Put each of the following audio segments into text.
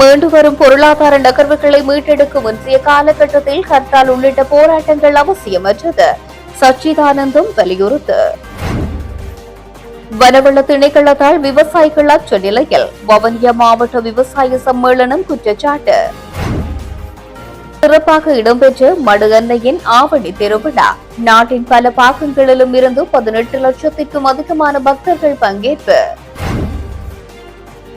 மீண்டு வரும் பொருளாதார நகர்வுகளை மீட்டெடுக்கும் இன்றைய காலகட்டத்தில் ஹர்த்தால் உள்ளிட்ட போராட்டங்கள் அவசியமற்றது. சச்சிதானந்தம் வலியுறுத்து. வனவள திணைக்களத்தால் விவசாயிகள் அச்ச நிலையில் வவனியா மாவட்ட விவசாய சம்மேளனம் குற்றச்சாட்டு. சிறப்பாக இடம்பெற்ற மடு அன்னையின் ஆவணி திருவிழா. நாட்டின் பல பாகங்களிலும் இருந்து பதினெட்டு லட்சத்திற்கும் அதிகமான பக்தர்கள் பங்கேற்பு.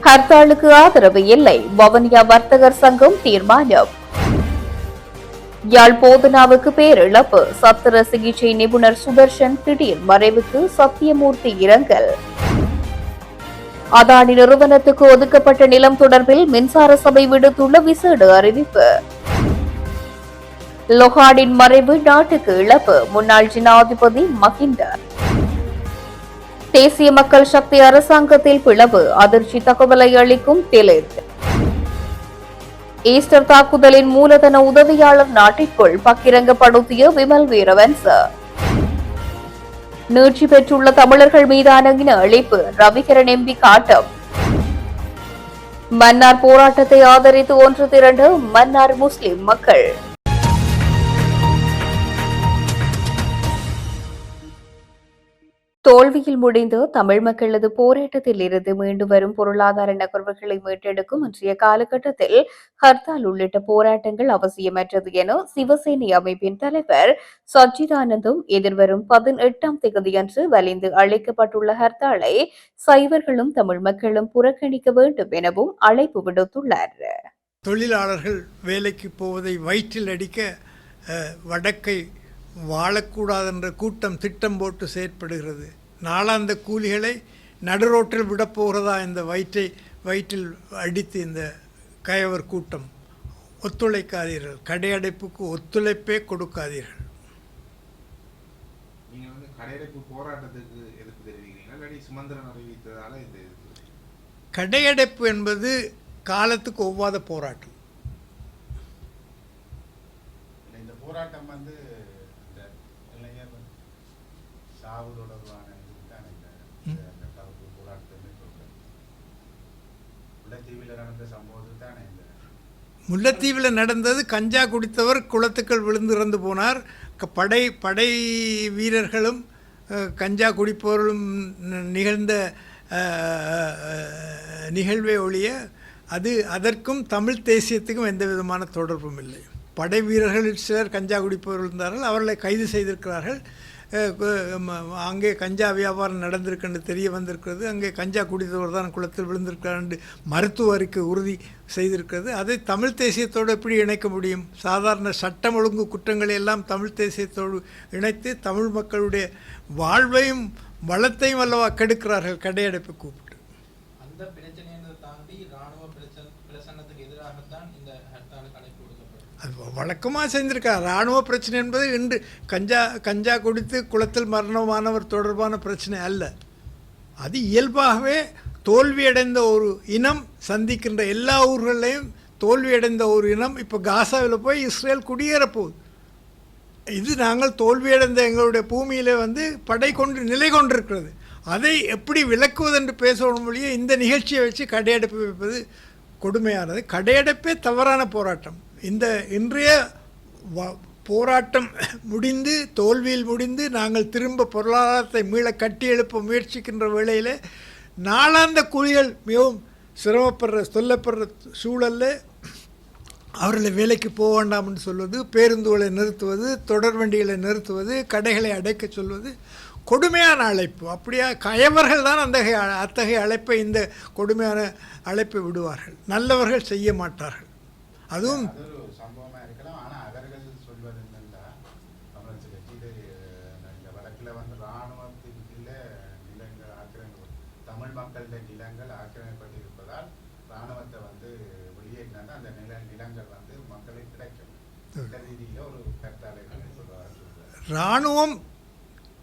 ஹர்த்தாலுக்கு ஆதரவு இல்லை. வவுனியா வர்த்தகர் சங்கம் தீர்மானம். யாழ் போதனாவுக்கு பேரிழப்பு. சத்திர சிகிச்சை நிபுணர் சுதர்ஷன் திடீர் மறைவுக்கு சத்தியமூர்த்தி இரங்கல். அதானி நிறுவனத்துக்கு ஒதுக்கப்பட்ட நிலம் தொடர்பில் மின்சார சபை விடுத்துள்ள விசேட அறிவிப்பு. லொஹாடின் மறைவு நாட்டுக்கு இழப்பு. முன்னாள் ஜனாதிபதி மஹிந்த தேசிய மக்கள் சக்தி அரசாங்கத்தில் பிளவு அதிர்ச்சி தகவலை அளிக்கும் திலித் ஈஸ்டர் தாக்குதலின் மூலதன உதவியாளர் நாட்டிற்குள் பக்கிரங்கப்படுத்திய விமல் வீரவன்ச. நீட்சி பெற்றுள்ள தமிழர்கள் மீதான இன அழிப்பு ரவிகரன் எம்பி காட்டம். மன்னார் போராட்டத்தை ஆதரித்து ஒன்று திரண்டு மன்னார் முஸ்லிம் மக்கள். தோல்வியில் முடிந்த தமிழ் மக்களது போராட்டத்தில் இருந்து மீண்டு வரும் பொருளாதார நகர்வுகளை மீட்டெடுக்கும் இன்றைய காலகட்டத்தில் ஹர்த்தால் உள்ளிட்ட போராட்டங்கள் அவசியமற்றது என சிவசேனை அமைப்பின் தலைவர் சச்சிதானந்தும் எதிர்வரும் பதினெட்டாம் தேதியன்று வலிந்து அழைக்கப்பட்டுள்ள ஹர்த்தாலை சைவர்களும் தமிழ் மக்களும் புறக்கணிக்க வேண்டும் எனவும் அழைப்பு விடுத்துள்ளார். தொழிலாளர்கள் வேலைக்கு போவதை வயிற்றில் அடிக்க வடக்கை வடக்கை வாழக்கூடாதென்ற கூட்டம் திட்டம் போட்டு செயற்படுகிறது. நாளாந்த கூலிகளை நடுரோட்டில் விடப்போகிறதா இந்த வயிற்றை வயிற்றில் அடித்து இந்த கயவர் கூட்டம். ஒத்துழைக்காதீர்கள். கடையடைப்புக்கு ஒத்துழைப்பே கொடுக்காதீர்கள். கடையடைப்பு என்பது காலத்துக்கு ஒவ்வாத போராட்டம். இந்த போராட்டம் வந்து இந்த இளைஞர் சாவு தொடர்பான இதுதான் இந்த இந்த- இந்த கருப்பு போராட்டத்தை மேற்கொள்றது முல்லைத்தீவில் நடந்த சம்பவத்துக்கு தானே இந்த முல்லைத்தீவில் நடந்தது கஞ்சா குடித்தவர் குளத்துக்கள் விழுந்து இறந்து போனார். படை படை வீரர்களும் கஞ்சா குடிப்பவர்களும் நிகழ்ந்த நிகழ்வே ஒழிய அது அதற்கும் தமிழ் தேசியத்துக்கும் எந்த விதமான தொடர்பும் இல்லை. படை வீரர்களில் சிலர் கஞ்சா குடிப்பவர்கள் இருந்தார்கள். அவர்களை கைது செய்திருக்கிறார்கள். அங்கே கஞ்சா வியாபாரம் நடந்திருக்குன்னு தெரிய வந்திருக்கிறது. அங்கே கஞ்சா குடித்தவர் தான் குளத்தில் விழுந்திருக்கிறார் என்று மருத்துவ அறிக்கை உறுதி செய்திருக்கிறது. அதை தமிழ் தேசியத்தோடு எப்படி இணைக்க முடியும்? சாதாரண சட்டம் ஒழுங்கு குற்றங்களை எல்லாம் தமிழ் தேசியத்தோடு இணைத்து தமிழ் மக்களுடைய வாழ்வையும் வளத்தையும் அல்லவா கெடுக்கிறார்கள்? கடையடைப்பு கூப்பிட்டு அந்த பிரச்சனையை தாண்டி ராணுவ பிரச்சனை பிரசன்னத்துக்கு எதிராகத்தான் இந்த ஹர்த்தாலுக்கு அழைப்பு கொடுக்கப்படும் அது வழக்கமாக செஞ்சுருக்கா இராணுவ பிரச்சனை என்பது இன்று கஞ்சா கஞ்சா குடித்து குளத்தில் மரணமானவர் தொடர்பான பிரச்சனை அல்ல. அது இயல்பாகவே தோல்வியடைந்த ஒரு இனம் சந்திக்கின்ற எல்லா ஊர்களையும் தோல்வியடைந்த ஒரு இனம் இப்போ காசாவில் போய் இஸ்ரேல் குடியேற போகுது இது நாங்கள் தோல்வியடைந்த எங்களுடைய பூமியிலே வந்து படை கொண்டு நிலை கொண்டிருக்கிறது. அதை எப்படி விளக்குவதென்று பேசணும் மொழியே இந்த நிகழ்ச்சியை வச்சு கடையடைப்பு வைப்பது கொடுமையானது. கடையடைப்பே தவறான போராட்டம். இந்த இன்றைய வ- போராட்டம் முடிந்து தோல்வியில் முடிந்து நாங்கள் திரும்ப பொருளாதாரத்தை மீள கட்டி எழுப்ப முயற்சிக்கின்ற வேளையில் நாளாந்த கூலிகள் மிகவும் சிரமப்படுற சொல்லப்படுற சூழலில் அவர்களை வேலைக்கு போக வேண்டாம்னு சொல்வது பேருந்துகளை நிறுத்துவது தொடர் வண்டிகளை நிறுத்துவது கடைகளை அடைக்க சொல்வது கொடுமையான அழைப்பு. அப்படியா கயவர்கள் தான் அந்த அத்தகைய அழைப்பை இந்த கொடுமையான அழைப்பை விடுவார்கள். நல்லவர்கள் செய்ய மாட்டார்கள். அதுவும் அது ஒரு சம்பவமா இருக்கலாம் ஆனா அவர்கள் சொல்வது என்னன்னா தமிழரசு கட்சி இது அஹ், இந்த வடக்குல வந்து இராணுவத்தின் கீழே நிலங்கள் ஆக்கிரமிப்பு தமிழ் மக்களுடைய நிலங்கள் ஆக்கிரமிக்கப்பட்டிருப்பதால் இராணுவத்தை வந்து வெளியேற்றினா அந்த நில நிலங்கள் வந்து மக்களுக்கு கிடைக்கும் இந்த ரீதியில ஒரு கருத்தாளை சொல்றாரு இராணுவம்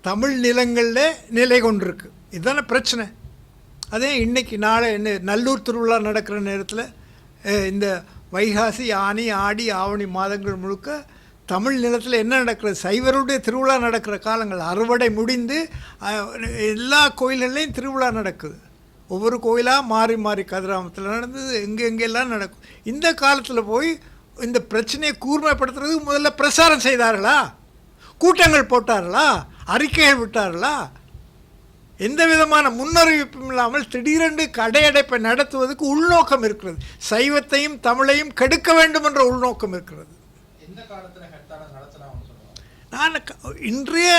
தமிழ் நிலங்களில் நிலை கொண்டிருக்கு. இதுதானே பிரச்சனை. அதே இன்றைக்கி நாளை என்ன நல்லூர் திருவிழா நடக்கிற நேரத்தில் இந்த வைகாசி ஆனி ஆடி ஆவணி மாதங்கள் முழுக்க தமிழ் நிலத்தில் என்ன நடக்கிறது? சைவருடைய திருவிழா நடக்கிற காலங்கள் அறுவடை முடிந்து எல்லா கோயில்கள்லேயும் திருவிழா நடக்குது. ஒவ்வொரு கோயிலாக மாறி மாறி கதிராமத்தில் நடந்தது எங்கே எங்கெல்லாம் நடக்கும். இந்த காலத்தில் போய் இந்த பிரச்சனையை கூர்மைப்படுத்துறதுக்கு முதல்ல பிரசாரம் செய்தார்களா? கூட்டங்கள் போட்டார்களா? அறிக்கைகள் விட்டார்களா? எந்த விதமான முன்னறிவிப்பும் இல்லாமல் திடீரென்று கடையடைப்பை நடத்துவதற்கு உள்நோக்கம் இருக்கிறது. சைவத்தையும் தமிழையும் கெடுக்க வேண்டும் என்ற உள்நோக்கம் இருக்கிறது. நான் இன்றைய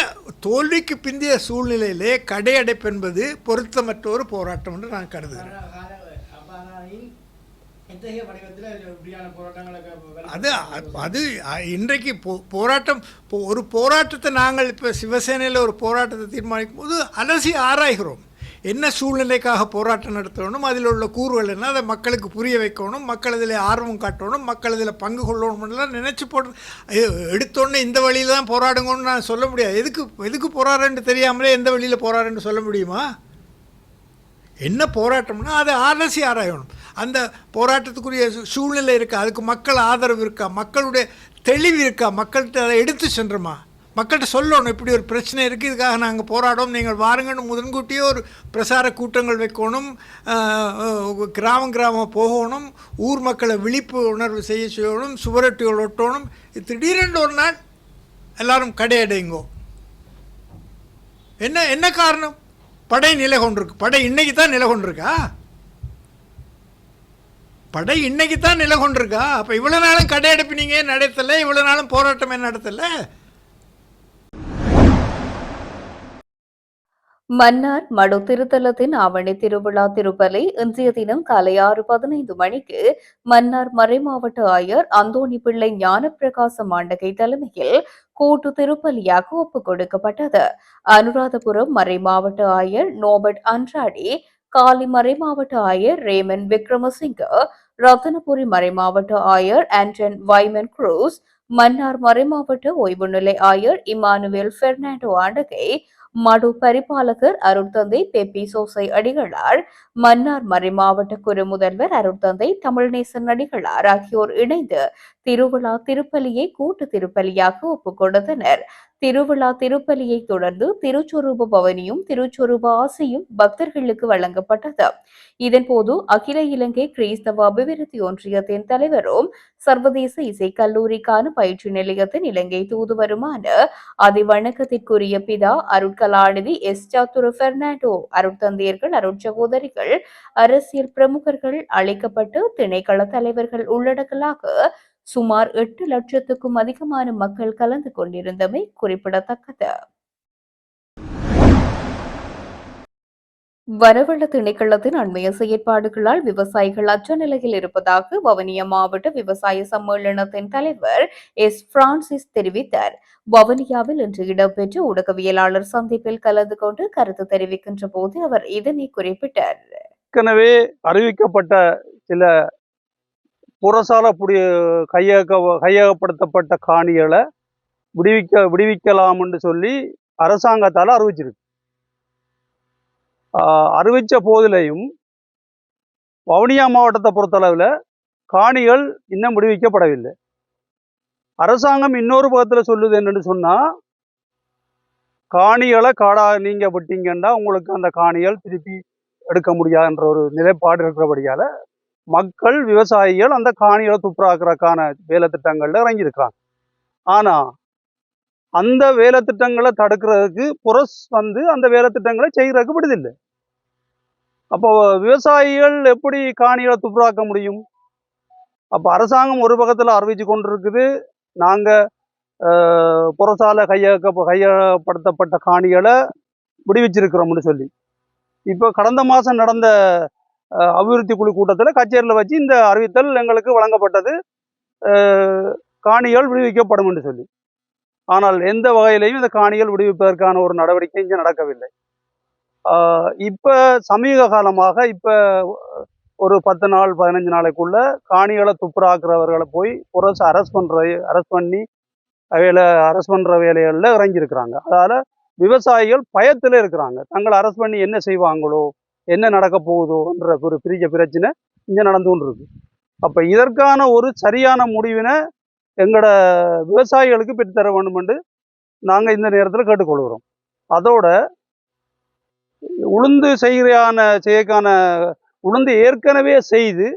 தோல்விக்கு பிந்தைய சூழ்நிலையிலே கடையடைப்பு என்பது பொருத்தமற்ற ஒரு போராட்டம் என்று நான் கருதுகிறேன். அது அது இன்றைக்கு போ போராட்டம் ஒரு போராட்டத்தை நாங்கள் இப்போ சிவசேனையில் ஒரு போராட்டத்தை தீர்மானிக்கும் போது அலசி ஆராய்கிறோம். என்ன சூழ்நிலைக்காக போராட்டம் நடத்தணும் அதில் உள்ள கூறுகள் என்ன அதை மக்களுக்கு புரிய வைக்கணும் மக்கள் இதில் ஆர்வம் காட்டணும் மக்கள் இதில் பங்கு கொள்ளணும்லாம் நினச்சி ஐயோ, எடுத்தோடனே இந்த வழியில் தான் போராடுங்கன்னு நான் சொல்ல முடியாது. எதுக்கு எதுக்கு போராடுறேன்னு தெரியாமலே எந்த வழியில் போராடுன்னு சொல்ல முடியுமா? என்ன போராட்டம்னா அதை அலசி ஆராயணும். அந்த போராட்டத்துக்குரிய சூ- சூழ்நிலை இருக்கா? அதுக்கு மக்கள் ஆதரவு இருக்கா? மக்களுடைய தெளிவு இருக்கா? மக்கள்கிட்ட அதை எடுத்து சென்றோமா? மக்கள்கிட்ட சொல்லணும் இப்படி ஒரு பிரச்சனை இருக்குது இதுக்காக நாங்கள் போராடுவோம் நீங்கள் வாருங்கன்னு முதன்கூட்டியே ஒரு பிரசார கூட்டங்கள் வைக்கணும் கிராமம் கிராமம் போகணும் ஊர் மக்களை விழிப்பு உணர்வு செய்ய செய்யணும் சுவரொட்டிகள் ஒட்டணும். இது திடீரென்று ஒரு நாள் எல்லாரும் கடையடைங்கோ. என்ன என்ன காரணம்? படை நிலை கொண்டிருக்கு. படை இன்னைக்கு தான் நிலை கொண்டிருக்கா? படை இன்னைக்கு தான் நிலை கொண்டிருக்கா? அப்போ இவ்வளோ நாளும் கடை நீங்கள் நடத்தலை? இவ்வளோ நாளும் போராட்டம் நடத்தலை? மன்னார் மடு திருத்தலத்தின் ஆவணி திருவிழா திருப்பலி இன்றைய தினம் காலை ஆறு பதினைந்து மணிக்கு மன்னார் மறைமாவட்ட ஆயர் அந்தோணி பிள்ளை ஞானப்பிரகாச மாண்டகை தலைமையில் கூட்டு திருப்பலியாக ஒப்புக் கொடுக்கப்பட்டது. அனுராதபுரம் மறைமாவட்ட ஆயர் நோபர்ட் அன்றாடி காலி மறைமாவட்ட ஆயர் ரேமன் விக்ரமசிங்க ரத்தனபுரி மறைமாவட்ட ஆயர் ஆண்டன் வைமன் குரூஸ் மன்னார் மறைமாவட்ட ஓய்வு நிலை ஆயர் இமானுவேல் பெர்னாண்டோ ஆண்டகை மடு பரிபாலகர் அருட்தந்தை பெப்பி சோசை அடிகளார். மன்னார் மறைமாவட்ட குரு முதல்வர் அருட்தந்தை தமிழ்நேசன் அடிகளார். ஆகியோர் இணைந்து திருவிழா திருப்பலியை கூட்டு திருப்பலியாக ஒப்புக் கொடுத்தனர் திருவிழா திருப்பலியை தொடர்ந்து திருச்சொரூப பவனியும் திருச்சொரூப ஆசையும் பக்தர்களுக்கு வழங்கப்பட்டது. இதன்போது அகில இலங்கை கிறிஸ்தவ அபிவிருத்தி ஒன்றியத்தின் தலைவரும் சர்வதேச இசை கல்லூரிக்கான பயிற்சி நிலையத்தின் இலங்கை தூதுவருமான அதிவணக்கத்திற்குரிய பிதா அருட்கலாநிதி எஸ். சாத்துரு பெர்னாண்டோ அருட்தந்தையர்கள் அருட்சகோதரிகள் அரசியல் பிரமுகர்கள் அழைக்கப்பட்டு திணைக்கள தலைவர்கள் உள்ளடக்கலாக சுமார் எட்டு லட்சத்துக்கும் அதிகமான மக்கள் கலந்து கொண்டிருந்தமை குறிப்பிடத்தக்கது. வரவள திணைக்களத்தின் அண்மைய செயற்பாடுகளால் விவசாயிகள் அச்ச நிலையில் இருப்பதாக வவனியா மாவட்ட விவசாய சம்மேளனத்தின் தலைவர் எஸ் பிரான்சிஸ் தெரிவித்தார். வவனியாவில் இன்று இடம்பெற்ற ஊடகவியலாளர் சந்திப்பில் கலந்து கொண்டு கருத்து தெரிவிக்கின்ற போது அவர் இதனை குறிப்பிட்டார். ஏற்கனவே அறிவிக்கப்பட்ட சில புறசால புடி கையக கையகப்படுத்தப்பட்ட காணிகளை விடுவிக்க விடுவிக்கலாம்னு சொல்லி அரசாங்கத்தால் அறிவிச்சிருக்கு. அறிவித்த போதிலையும் வவுனியா மாவட்டத்தை பொறுத்தளவில் காணிகள் இன்னும் விடுவிக்கப்படவில்லை. அரசாங்கம் இன்னொரு பக்கத்தில் சொல்லுது என்னன்னு சொன்னால் காணிகளை காடா நீங்கள் விட்டீங்கன்னா உங்களுக்கு அந்த காணிகள் திருப்பி எடுக்க முடியாதுன்ற ஒரு நிலைப்பாடு இருக்கிறபடியால் மக்கள் விவசாயிகள் அந்த காணிகளை துப்புராக்குறதுக்கான வேலை திட்டங்கள்ல இறங்கியிருக்கிறாங்க. ஆனா அந்த வேலை திட்டங்களை தடுக்கிறதுக்கு புரஸ் வந்து அந்த வேலை திட்டங்களை செய்யறதுக்கு விடுதில்லை. அப்போ விவசாயிகள் எப்படி காணிகளை துப்புராக்க முடியும்? அப்போ அரசாங்கம் ஒரு பக்கத்தில் அறிவிச்சு கொண்டிருக்குது. நாங்கள் புறசால கையக கையகப்படுத்தப்பட்ட காணிகளை விடுவிச்சிருக்கிறோம்னு சொல்லி. இப்போ கடந்த மாதம் நடந்த அபிவிருத்தி குழு கூட்டத்தில் கச்சேரியில் வச்சு இந்த அறிவித்தல் எங்களுக்கு வழங்கப்பட்டது. காணிகள் விடுவிக்கப்படும் என்று சொல்லி. ஆனால் எந்த வகையிலையும் இந்த காணிகள் விடுவிப்பதற்கான ஒரு நடவடிக்கை இங்கே நடக்கவில்லை. இப்போ சமீப காலமாக இப்போ ஒரு பத்து நாள் பதினஞ்சு நாளைக்குள்ள காணிகளை துப்புராக்குறவர்களை போய் புரசு அரெஸ்ட் பண்ணுற அரெஸ்ட் பண்ணி வேலை அரெஸ்ட் பண்ணுற வேலைகளில் இறங்கியிருக்கிறாங்க. அதால் விவசாயிகள் பயத்தில் இருக்கிறாங்க. தங்களை அரெஸ்ட் பண்ணி என்ன செய்வாங்களோ என்ன நடக்க போகுதோன்ற ஒரு பெரிய பிரச்சனை இங்கே நடந்து இருக்கு அப்போ இதற்கான ஒரு சரியான முடிவினை எங்களோட விவசாயிகளுக்கு பெற்றுத்தர வேண்டுமென்று நாங்கள் இந்த நேரத்தில் கேட்டுக்கொள்கிறோம். அதோட உளுந்து செய்கிறான செய்யக்கான உளுந்து ஏற்கனவே செய்து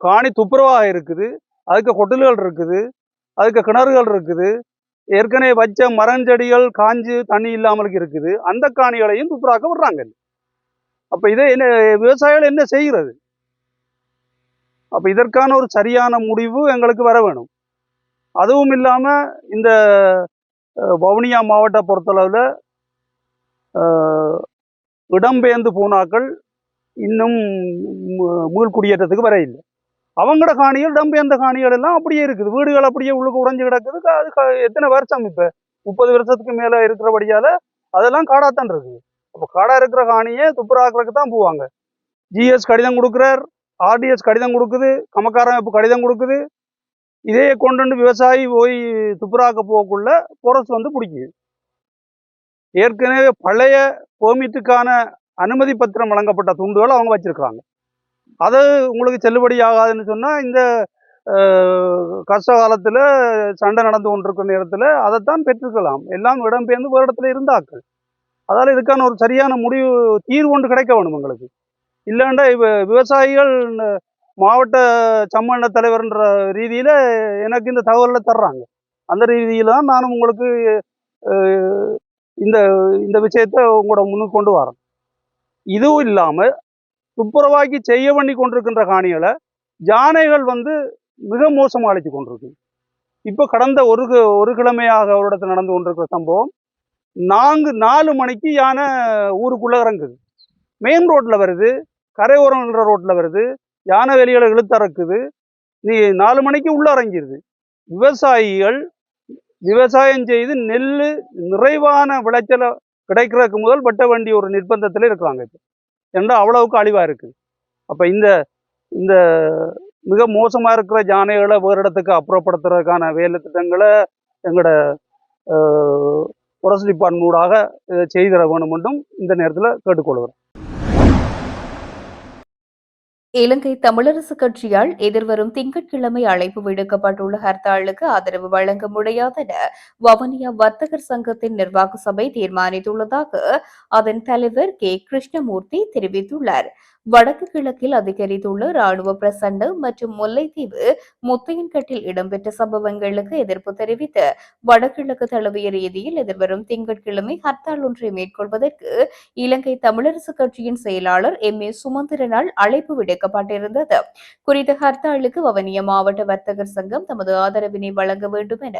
காணி துப்புரவாக இருக்குது அதுக்கு கொட்டல்கள் இருக்குது அதுக்கு கிணறுகள் இருக்குது ஏற்கனவே வச்ச மரஞ்செடிகள் காஞ்சு தண்ணி இல்லாமல் இருக்குது அந்த காணிகளையும் துப்புராக்க விடுறாங்க. அப்ப இதை என்ன விவசாயிகள் என்ன செய்கிறது? அப்ப இதற்கான ஒரு சரியான முடிவு எங்களுக்கு வர வேணும். அதுவும் இல்லாம இந்த வவுனியா மாவட்ட பொறுத்தளவில் இடம்பெயர்ந்து போனாக்கள் இன்னும் மு- மீள்குடியேற்றத்துக்கு வர இல்லை. அவங்களோட காணிகள் இடம்பெயர்ந்த காணிகள் எல்லாம் அப்படியே இருக்குது. வீடுகள் அப்படியே உள்ளுக்கு உடைஞ்சு கிடக்குது. அது எத்தனை வருஷம் இப்போ? முப்பது வருஷத்துக்கு மேலே இருக்கிறபடியால அதெல்லாம் காடாத்தான் இருக்குது. அப்போ கடை இருக்கிற காணியை துப்புராக்கிறதுக்கு தான் போவாங்க. ஜிஎஸ் கடிதம் கொடுக்குறார் ஆர்டிஎஸ் கடிதம் கொடுக்குது கமக்கார அமைப்பு கடிதம் கொடுக்குது. இதே கொண்டு வந்து விவசாயி போய் துப்புராக்க போகக்குள்ள பொரஸ் வந்து பிடிக்குது. ஏற்கனவே பழைய பெர்மிட்டுக்கான அனுமதி பத்திரம் வழங்கப்பட்ட துண்டுகளை அவங்க வச்சிருக்காங்க அது உங்களுக்கு செல்லுபடி ஆகாதுன்னு சொன்னால் இந்த கஷ்ட காலத்தில் சண்டை நடந்து கொண்டிருக்கிற நேரத்தில் அதைத்தான் பெற்றுக்கலாம் எல்லாம் இடம்பெயர்ந்து ஒரு இடத்துல இருந்தாக்கள். அதால் இதுக்கான ஒரு சரியான முடிவு தீர்வு ஒன்று கிடைக்க வேணும் எங்களுக்கு. இல்லைண்டா இப்போ விவசாயிகள் மாவட்ட சம்மேளன தலைவர்ன்ற ரீதியில் எனக்கு இந்த தகவலை தர்றாங்க. அந்த ரீதியில் தான் நானும் உங்களுக்கு இந்த இந்த விஷயத்தை உங்களோட முன்னுக்கு கொண்டு வரேன் இதுவும் இல்லாமல் துப்புரவாக்கி செய்ய பண்ணி கொண்டிருக்கின்ற காணிகளை யானைகள் வந்து மிக மோசமாக அழைச்சி கொண்டிருக்கு. இப்போ கடந்த ஒரு ஒரு கிழமையாக அவரிடத்தில் நடந்து கொண்டிருக்கிற சம்பவம் நான்கு நாலு மணிக்கு யானை ஊருக்குள்ளே இறங்குது. மெயின் ரோட்டில் வருது. கரையோரங்கிற ரோட்டில் வருது. யானை வெளிகளை இழுத்தறக்குது நீ நாலு மணிக்கு உள்ளே இறங்கிடுது விவசாயிகள் விவசாயம் செய்து நெல் நிறைவான விளைச்சலை கிடைக்கிறதுக்கு முதல் வெட்ட வேண்டிய ஒரு நிர்பந்தத்தில் இருக்கிறாங்க இப்போ. ஏன்னா அவ்வளவுக்கு அழிவாக இருக்குது அப்போ இந்த இந்த மிக மோசமாக இருக்கிற யானைகளை வேறு இடத்துக்கு அப்புறப்படுத்துறதுக்கான வேலை திட்டங்களை எங்களோட உரசு டிபார்ட்மெண்ட் ஊடாக இதை செய்திட வேண்டும் என்றும் இந்த நேரத்தில் கேட்டுக்கொள்கிறோம். இலங்கை தமிழரசு கட்சியால் எதிர்வரும் திங்கட்கிழமை அழைப்பு விடுக்கப்பட்டுள்ள ஹர்த்தாலுக்கு ஆதரவு வழங்க முடியாதென வவுனியா வர்த்தகர் சங்கத்தின் நிர்வாக சபை தீர்மானித்துள்ளதாக அதன் தலைவர் கே. கிருஷ்ணமூர்த்தி தெரிவித்துள்ளார். வடக்கு கிழக்கில் அதிகரித்துள்ள ராணுவ பிரசண்ட மற்றும் முல்லைத்தீவு முத்தையன்கட்டில் இடம்பெற்ற சம்பவங்களுக்கு எதிர்ப்பு தெரிவித்து வடகிழக்கு தழுவிய ரீதியில் எதிர்வரும் திங்கட்கிழமை ஹர்த்தால் ஒன்றை மேற்கொள்வதற்கு இலங்கை தமிழரசு கட்சியின் செயலாளர் எம். ஏ. சுமந்திரனால் அழைப்பு விடுக்கப்பட்டிருந்தது. குறித்த ஹர்த்தாலுக்கு வவனிய மாவட்ட வர்த்தகர் சங்கம் தமது ஆதரவினை வழங்க வேண்டும் என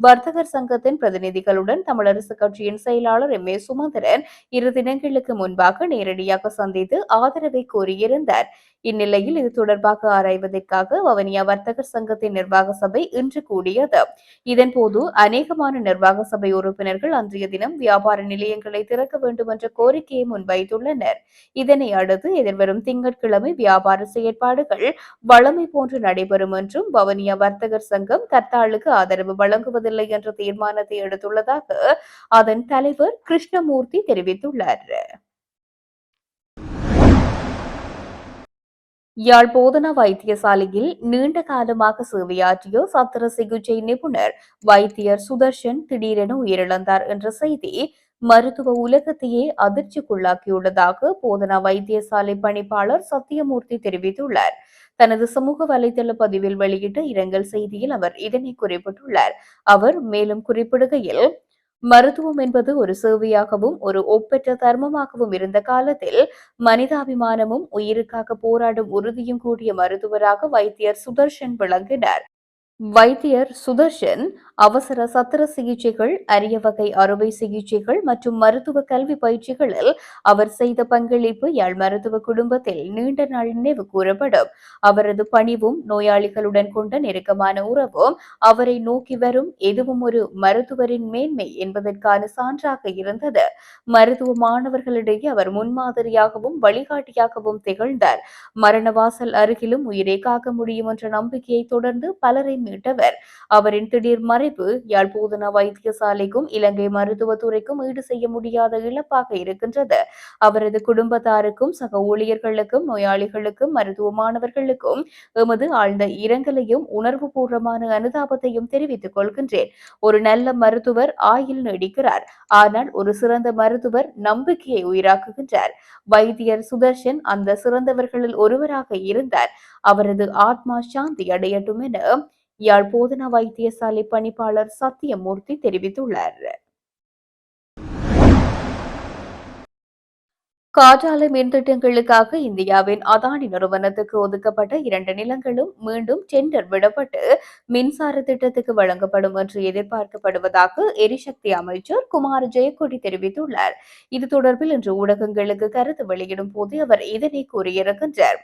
வர்த்தகர் சங்கத்தின் பிரதிநிதிகளுடன் தமிழரசு கட்சியின் செயலாளர் எம். ஏ. சுமந்திரன் இரு தினங்களுக்கு முன்பாக நேரடியாக சந்தித்து ஆதரவை கோரியிருந்தார் இந்நிலையில் இது தொடர்பாக ஆராய்வதற்காக வவனியா வர்த்தகர் சங்கத்தின் நிர்வாக சபை இன்று கூடியது. இதன்போது அநேகமான நிர்வாக சபை உறுப்பினர்கள் அன்றைய தினம் வியாபார நிலையங்களை திறக்க வேண்டும் என்ற கோரிக்கையை முன்வைத்துள்ளனர். இதனை அடுத்து எதிர்வரும் திங்கட்கிழமை வியாபார செயற்பாடுகள் வளமை போன்று நடைபெறும் என்றும் வவனியா வர்த்தகர் சங்கம் கர்த்தாளுக்கு ஆதரவு வழங்குவதில்லை என்ற தீர்மானத்தை எடுத்துள்ளதாக அதன் தலைவர் கிருஷ்ணமூர்த்தி தெரிவித்துள்ளார். யாழ் போதனா வைத்தியசாலையில் நீண்ட காலமாக சேவையாற்றிய சத்திர சிகிச்சை நிபுணர் வைத்தியர் சுதர்ஷன் திடீரென உயிரிழந்தார் என்ற செய்தி மருத்துவ உலகத்தையே அதிர்ச்சிக்குள்ளாக்கியுள்ளதாக போதனா வைத்தியசாலை பணிப்பாளர் சத்தியமூர்த்தி தெரிவித்துள்ளார். தனது சமூக வலைதள பதிவில் வெளியிட்ட இரங்கல் செய்தியில் அவர் இதனை குறிப்பிட்டுள்ளார். அவர் மேலும் குறிப்பிடுகையில் மருத்துவம் என்பது ஒரு சேவையாகவும் ஒரு ஒப்பற்ற தர்மமாகவும் இருந்த காலத்தில் மனிதாபிமானமும் உயிருக்காக போராடும் உறுதியும் கூடிய மருத்துவராக வைத்தியர் சுதர்ஷன் விளங்கினார். வைத்தியர் சுதர்ஷன் அவசர சத்திர சிகிச்சைகள் அரிய வகை அறுவை சிகிச்சைகள் மற்றும் மருத்துவ கல்வி பயிற்சிகளில் அவர் செய்த பங்களிப்பு யாழ் மருத்துவ குடும்பத்தில் நீண்ட நாள் நினைவு கூறப்படும். அவரது பணிவும் நோயாளிகளுடன் கொண்ட நெருக்கமான உறவும் அவரை நோக்கி வரும் எதுவும் ஒரு மருத்துவரின் மேன்மை என்பதற்கான சான்றாக இருந்தது. மருத்துவ மாணவர்களிடையே அவர் முன்மாதிரியாகவும் வழிகாட்டியாகவும் திகழ்ந்தார். மரணவாசல் அருகிலும் உயிரை காக்க முடியும் என்ற நம்பிக்கையை தொடர்ந்து பலரை மீட்டவர். அவரின் திடீர் மறை இழப்பு யாழ் போதனா வைத்தியசாலைக்கும் இலங்கை மருத்துவத்துறைக்கும் ஈடு செய்ய முடியாத இழப்பாக இருக்கின்றது. அவரது குடும்பத்தாருக்கும் சக ஊழியர்களுக்கும் நோயாளிகளுக்கும் மருத்துவ மாணவர்களுக்கும் எமது ஆழ்ந்த இரங்கலையும் உணர்வு பூர்வமான அனுதாபத்தையும் தெரிவித்துக் கொள்கின்றேன். ஒரு நல்ல மருத்துவர் ஆயில் நீடிக்கிறார். ஆனால் ஒரு சிறந்த மருத்துவர் நம்பிக்கையை உயிராக்குகின்றார். வைத்தியர் சுதர்ஷன் அந்த சிறந்தவர்களில் ஒருவராக இருந்தார். அவரது ஆத்மா சாந்தி அடையட்டும் என யாழ் போதனா வைத்தியசாலை பணிப்பாளர் சத்தியமூர்த்தி தெரிவித்துள்ளார். காற்றாலை மின் திட்டங்களுக்காக இந்தியாவின் அதானி நிறுவனத்துக்கு ஒதுக்கப்பட்ட இரண்டு நிலங்களும் மீண்டும் டெண்டர் விடப்பட்டு மின்சார திட்டத்துக்கு வழங்கப்படும் என்று எதிர்பார்க்கப்படுவதாக எரிசக்தி அமைச்சர் குமார் ஜெயக்கொடி தெரிவித்துள்ளார். இது தொடர்பில் இன்று ஊடகங்களுக்கு கருத்து வெளியிடும் போது அவர் இதனை கூறியிருக்கின்றார்.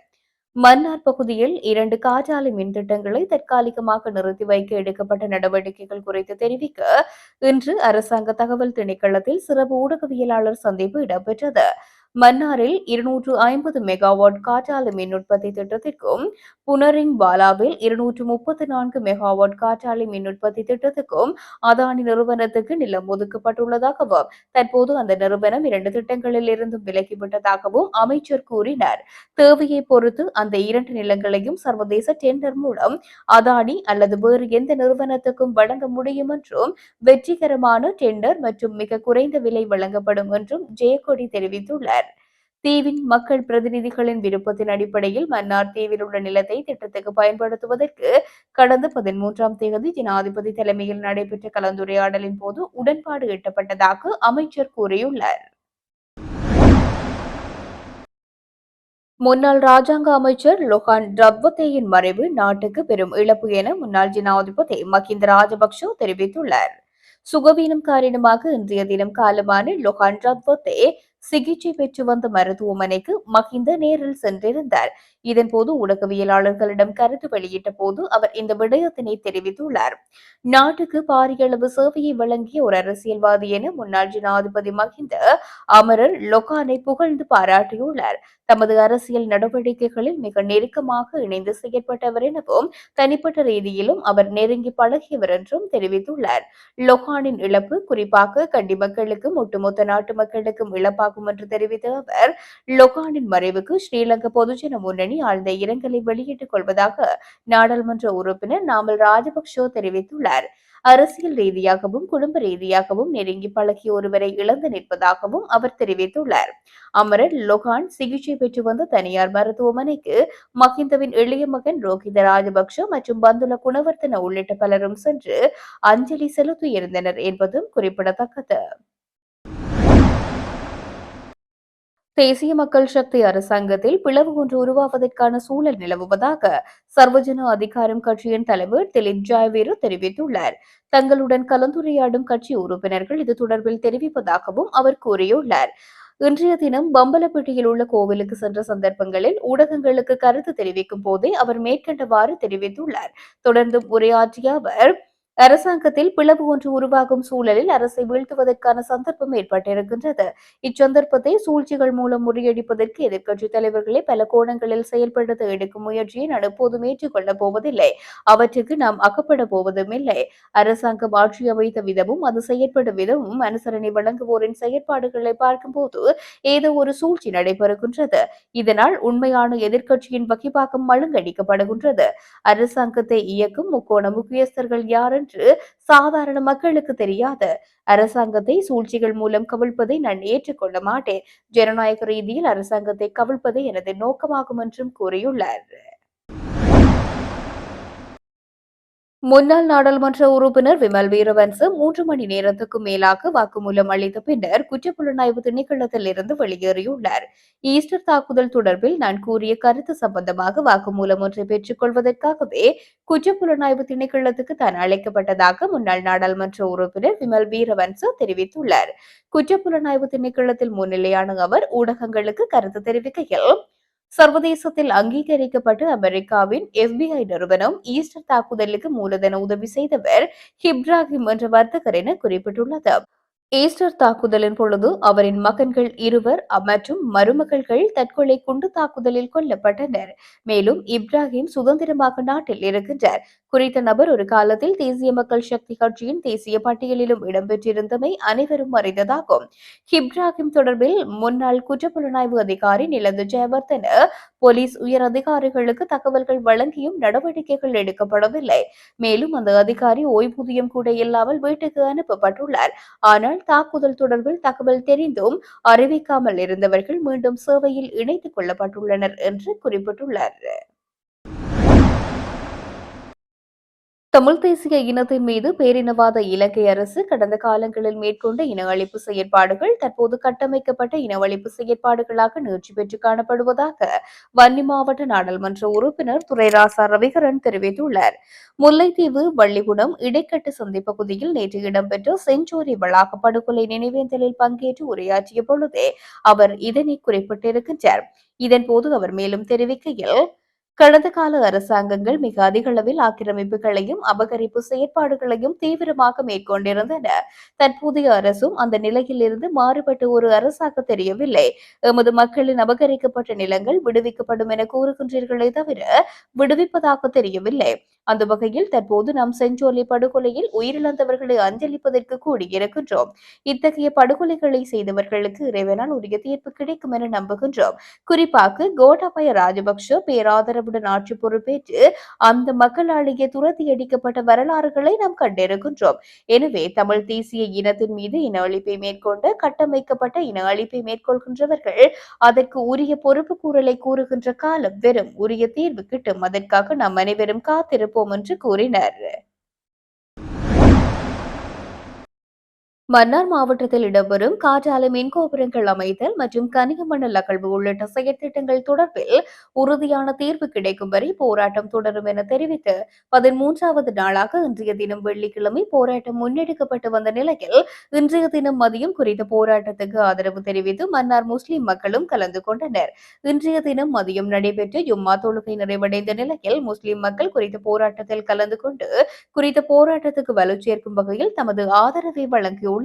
மன்னார் பகுதியில் இரண்டு காற்றாலை மின் திட்டங்களை தற்காலிகமாக நிறுத்தி வைக்க எடுக்கப்பட்ட நடவடிக்கைகள் குறித்து தெரிவிக்க இன்று அரசாங்க தகவல் திணைக்களத்தில் சிறப்பு ஊடகவியலாளர் சந்திப்பு இடம்பெற்றது. மன்னாரில் இருநூற்று ஐம்பது மெகாவாட் காற்றாலை மின் உற்பத்தி திட்டத்திற்கும் புனரிங் பாலாவில் இருநூற்று முப்பத்தி நான்கு மெகாவாட் காற்றாலை மின் உற்பத்தி திட்டத்துக்கும் அதானி நிறுவனத்துக்கு நிலம் ஒதுக்கப்பட்டுள்ளதாகவும் தற்போது அந்த நிறுவனம் இரண்டு திட்டங்களில் இருந்தும் விலகிவிட்டதாகவும் அமைச்சர் கூறினார். தேவையை பொறுத்து அந்த இரண்டு நிலங்களையும் சர்வதேச டெண்டர் மூலம் அதானி அல்லது வேறு எந்த நிறுவனத்துக்கும் வழங்க முடியும் என்றும் வெற்றிகரமான டெண்டர் மற்றும் மிக குறைந்த விலை வழங்கப்படும் என்றும் ஜெயக்கொடி தெரிவித்துள்ளார். தீவின் மக்கள் பிரதிநிதிகளின் விருப்பத்தின் அடிப்படையில் மன்னார் தீவில் உள்ள நிலத்தை திட்டத்துக்கு பயன்படுத்துவதற்கு கடந்த பதிமூன்றாம் தேதி ஜனாதிபதி தலைமையில் நடைபெற்ற கலந்துரையாடலின் போது உடன்பாடு எட்டப்பட்டதாக அமைச்சர் கூறியுள்ளார். முன்னாள் ராஜாங்க அமைச்சர் லொஹான் ரத்வத்தேயின் மறைவு நாட்டுக்கு பெரும் இழப்பு என முன்னாள் ஜனாதிபதி மஹிந்த ராஜபக்ஷ தெரிவித்துள்ளார். சுகவீனம் காரணமாக இன்றைய தினம் காலமான லொஹான் ரத்வத்தே சிகிச்சை பெற்று வந்த மருத்துவமனைக்கு மஹிந்த நேரில் சென்றிருந்தார். இதன்போது ஊடகவியலாளர்களிடம் கருத்து வெளியிட்ட போது அவர் இந்த விடயத்தினை தெரிவித்துள்ளார். நாட்டுக்கு பாரிய அளவு சேவையை வழங்கிய ஒரு அரசியல்வாதி என முன்னாள் ஜனாதிபதி மஹிந்த அமரர் லொகானை புகழ்ந்து பாராட்டியுள்ளார். தமது அரசியல் நடவடிக்கைகளில் மிக நெருக்கமாக இணைந்து செயற்பட்டவர் எனவும் தனிப்பட்ட ரீதியிலும் அவர் நெருங்கி பழகியவர் என்றும் தெரிவித்துள்ளார். லொஹானின் இழப்பு குறிப்பாக கண்டி மக்களுக்கும் ஒட்டுமொத்த நாட்டு மக்களுக்கும் இழப்பாகும் என்று தெரிவித்த அவர் லொஹானின் மறைவுக்கு ஸ்ரீலங்கா பொதுஜன முன்னணி ஆழ்ந்த இரங்கலை வெளியிட்டுக் கொள்வதாக நாடாளுமன்ற உறுப்பினர் நாமல் ராஜபக்ஷ தெரிவித்துள்ளார். அரசியல் ரீதியாகவும் குடும்ப ரீதியாகவும் நெருங்கி பழகிய ஒருவரை இழந்து நிற்பதாகவும் அவர் தெரிவித்துள்ளார். அமரர் லொகான் சிகிச்சை பெற்று வந்த தனியார் மருத்துவமனைக்கு மஹிந்தவின் இளைய மகன் ரோஹித ராஜபக்ஷ மற்றும் பந்துல குணவர்த்தன உள்ளிட்ட பலரும் சென்று அஞ்சலி செலுத்தியிருந்தனர் என்பதும் குறிப்பிடத்தக்கது. தேசிய மக்கள் சக்தி அரசாங்கத்தில் பிளவு ஒன்று உருவாவதற்கான சூழல் நிலவுவதாக சர்வஜன அதிகாரம் கட்சியின் தலைவர் திலிப் ஜாய்வேரு தெரிவித்துள்ளார். தங்களுடன் கலந்துரையாடும் கட்சி உறுப்பினர்கள் இது தொடர்பில் தெரிவிப்பதாகவும் அவர் கூறியுள்ளார். இன்றைய தினம் பம்பலப்பட்டியில் உள்ள கோவிலுக்கு சென்ற சந்தர்ப்பங்களில் ஊடகங்களுக்கு கருத்து தெரிவிக்கும் போதே அவர் மேற்கண்டவாறு தெரிவித்துள்ளார். தொடர்ந்து உரையாற்றிய அவர் அரசாங்கத்தில் பிளவு ஒன்று உருவாகும் சூழலில் அரசை வீழ்த்துவதற்கான சந்தர்ப்பம் ஏற்பட்டிருக்கின்றது. இச்சந்தர்ப்பத்தை சூழ்ச்சிகள் மூலம் முறியடிப்பதற்கு எதிர்க்கட்சித் தலைவர்களை பல கோணங்களில் செயல்படுத்த எடுக்கும் முயற்சியை நான் எப்போதும் ஏற்றுக்கொள்ளப் போவதில்லை. அவற்றுக்கு நாம் அகப்பட போவதும் இல்லை. அரசாங்கம் ஆட்சி அமைத்த விதமும் அது செயற்படும் விதமும் அனுசரணை வழங்குவோரின் செயற்பாடுகளை பார்க்கும்போது ஏதோ ஒரு சூழ்ச்சி நடைபெறுகின்றது. இதனால் உண்மையான எதிர்க்கட்சியின் வகிப்பாக்கம் மழுங்கடிக்கப்படுகின்றது. அரசாங்கத்தை இயக்கும் முக்கோண முக்கியஸ்தர்கள் யாரென்று என்று சாதாரண மக்களுக்கு தெரியாது. அரசாங்கத்தை சூழ்ச்சிகள் மூலம் கவிழ்ப்பதை நான் ஏற்றுக்கொள்ள மாட்டேன். ஜனநாயக ரீதியில் அரசாங்கத்தை கவிழ்ப்பதே எனது நோக்கமாகும் என்றும் கூறியுள்ளார். முன்னாள் நாடாளுமன்ற உறுப்பினர் விமல் வீரவன்ச மூன்று மணி நேரத்துக்கு மேலாக வாக்குமூலம் அளித்த பின்னர் குற்றப்புலனாய்வு திணைக்களத்தில் இருந்து வெளியேறியுள்ளார். ஈஸ்டர் தாக்குதல் தொடர்பில் நான் கூறிய கருத்து சம்பந்தமாக வாக்குமூலம் ஒன்றை பெற்றுக் கொள்வதற்காகவே குற்றப்புலனாய்வு திணைக்களத்துக்கு தான் அழைக்கப்பட்டதாக முன்னாள் நாடாளுமன்ற உறுப்பினர் விமல் வீரவன்ச தெரிவித்துள்ளார். குற்றப்புலனாய்வு திணைக்களத்தில் முன்னிலையான அவர் ஊடகங்களுக்கு கருத்து தெரிவிக்கையில் சர்வதேசத்தில் அங்கீகரிக்கப்பட்டு அமெரிக்காவின் எஃபிஐ நிறுவனம் ஈஸ்டர் தாக்குதலுக்கு மூலதன உதவி செய்தவர் ஹிப்ராஹிம் என்ற வர்த்தகர் என குறிப்பிட்டுள்ளது. ஈஸ்டர் தாக்குதலின் பொழுது அவரின் மகன்கள் இருவர் மற்றும் மருமகள்கள் தற்கொலை குண்டு தாக்குதலில் கொல்லப்பட்டனர். மேலும் இப்ராஹிம் சுதந்திரமாக நாட்டில் இருக்கின்றார். குறித்த நபர் ஒரு காலத்தில் தேசிய மக்கள் சக்தி கட்சியின் தேசிய பட்டியலிலும் இடம்பெற்றிருந்தமை அனைவரும் அறிந்ததாகும். இப்ராஹிம் தொடர்பில் முன்னாள் குற்றப்புலனாய்வு அதிகாரி நிலந்து ஜெயவர்தன போலீஸ் உயர் அதிகாரிகளுக்கு தகவல்கள் வழங்கியும் நடவடிக்கைகள் எடுக்கப்படவில்லை. மேலும் அந்த அதிகாரி ஓய்வூதியம் கூட இல்லாமல் வீட்டுக்கு அனுப்பப்பட்டுள்ளார். ஆனால் தாக்குதல் தொடர்பில் தகவல் தெரிந்தும் அறிவிக்காமல் இருந்தவர்கள் மீண்டும் சேவையில் இணைத்துக் கொள்ளப்பட்டுள்ளனர் என்று குறிப்பிட்டுள்ளார். தமிழ் தேசிய இனத்தின் மீது பேரினவாத இலங்கை அரசு கடந்த காலங்களில் மேற்கொண்ட இன அழிப்பு செயற்பாடுகள் தற்போது கட்டமைக்கப்பட்ட இனவழிப்பு செயற்பாடுகளாக நேர்ச்சி பெற்று காணப்படுவதாக வன்னி மாவட்ட நாடாளுமன்ற உறுப்பினர் துரைராசா ரவிகரன் தெரிவித்துள்ளார். முல்லைத்தீவு வள்ளிகுடம் இடைக்கட்டு சந்தை பகுதியில் நேற்று இடம்பெற்ற செஞ்சோரி வளாக படுகொலை நினைவேந்தலில் பங்கேற்று உரையாற்றிய பொழுதே அவர் இதனை குறிப்பிட்டிருக்கின்றார். இதன்போது அவர் மேலும் தெரிவிக்கையில் கடந்த கால அரசாங்கங்கள் மிக அதிக அளவில் ஆக்கிரமிப்புகளையும் அபகரிப்பு செயற்பாடுகளையும் தீவிரமாக மேற்கொண்டிருந்தன. தற்போதைய அரசும் அந்த நிலையிலிருந்து மாறுபட்டு மாறுபட்ட ஒரு அரசாக தெரியவில்லை. எமது மக்களின் அபகரிக்கப்பட்ட நிலங்கள் விடுவிக்கப்படும் என கூறுகின்றீர்களே தவிர விடுவிப்பதாக தெரியவில்லை. அந்த வகையில் தற்போது நாம் செஞ்சோலை படுகொலையில் உயிரிழந்தவர்களை அஞ்சலிப்பதற்கு கூடியிருக்கின்றோம் இத்தகைய படுகொலைகளை செய்தவர்களுக்கு இறைவனால் உரிய தீர்ப்பு கிடைக்கும் என நம்புகின்றோம். குறிப்பாக கோட்டாபய ராஜபக்ஷ பேராதரவுடன் ஆட்சி பொறுப்பேற்று அந்த மக்களாலேயே துரத்தி அடிக்கப்பட்ட வரலாறுகளை நாம் கண்டிருக்கின்றோம். எனவே தமிழ் தேசிய இனத்தின் மீது இன அழிப்பை மேற்கொண்டு கட்டமைக்கப்பட்ட இன அழிப்பை மேற்கொள்கின்றவர்கள் அதற்கு உரிய பொறுப்பு கூறலை கூறுகின்ற காலம் வெறும் உரிய தீர்வு கிட்டும். அதற்காக நாம் அனைவரும் காத்திருப்போம். என்று கூறினர். மன்னார் மாவட்டத்தில் இடம்பெறும் காற்றாலை மின் கோபுரங்கள் அமைத்தல் மற்றும் கனியமணல் அகழ்வு உள்ளிட்ட செயற்திட்டங்கள் தொடர்பில் உறுதியான தீர்வு கிடைக்கும் வரை போராட்டம் தொடரும் என தெரிவித்து பதிமூன்றாவது நாளாக இன்றைய தினம் வெள்ளிக்கிழமை போராட்டம் முன்னெடுக்கப்பட்டு வந்த நிலையில் இன்றைய தினம் மதியம் குறித்த போராட்டத்துக்கு ஆதரவு தெரிவித்து மன்னார் முஸ்லிம் மக்களும் கலந்து கொண்டனர். இன்றைய தினம் மதியம் நடைபெற்ற ஜும்மா தொழுகை நிறைவடைந்த நிலையில் முஸ்லிம் மக்கள் குறித்த போராட்டத்தில் கலந்து கொண்டு குறித்த போராட்டத்துக்கு வலு சேர்க்கும் வகையில் தமது ஆதரவை வழங்கியுள்ளனர்.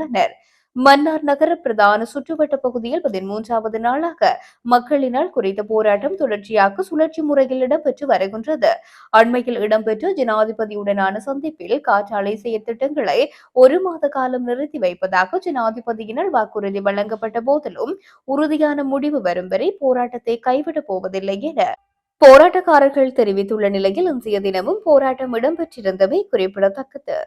மன்னார் நகர பிரதான சுற்றுவட்ட பகுதியில் பதிமூன்றாவது நாளாக மக்களினால் குறித்த போராட்டம் தொடர்ச்சியாக சுழற்சி முறையில் இடம்பெற்று வருகின்றது. அண்மையில் இடம்பெற்ற ஜனாதிபதியுடனான சந்திப்பில் காற்றாலை செயற்திட்டங்களை ஒரு மாத காலம் நிறுத்தி வைப்பதாக ஜனாதிபதியினால் வாக்குறுதி வழங்கப்பட்ட போதிலும் உறுதியான முடிவு வரும் வரை போராட்டத்தை கைவிடப் போவதில்லை என போராட்டக்காரர்கள் தெரிவித்துள்ள நிலையில் இன்றைய தினமும் போராட்டம் இடம்பெற்றிருந்தமை குறிப்பிடத்தக்கது.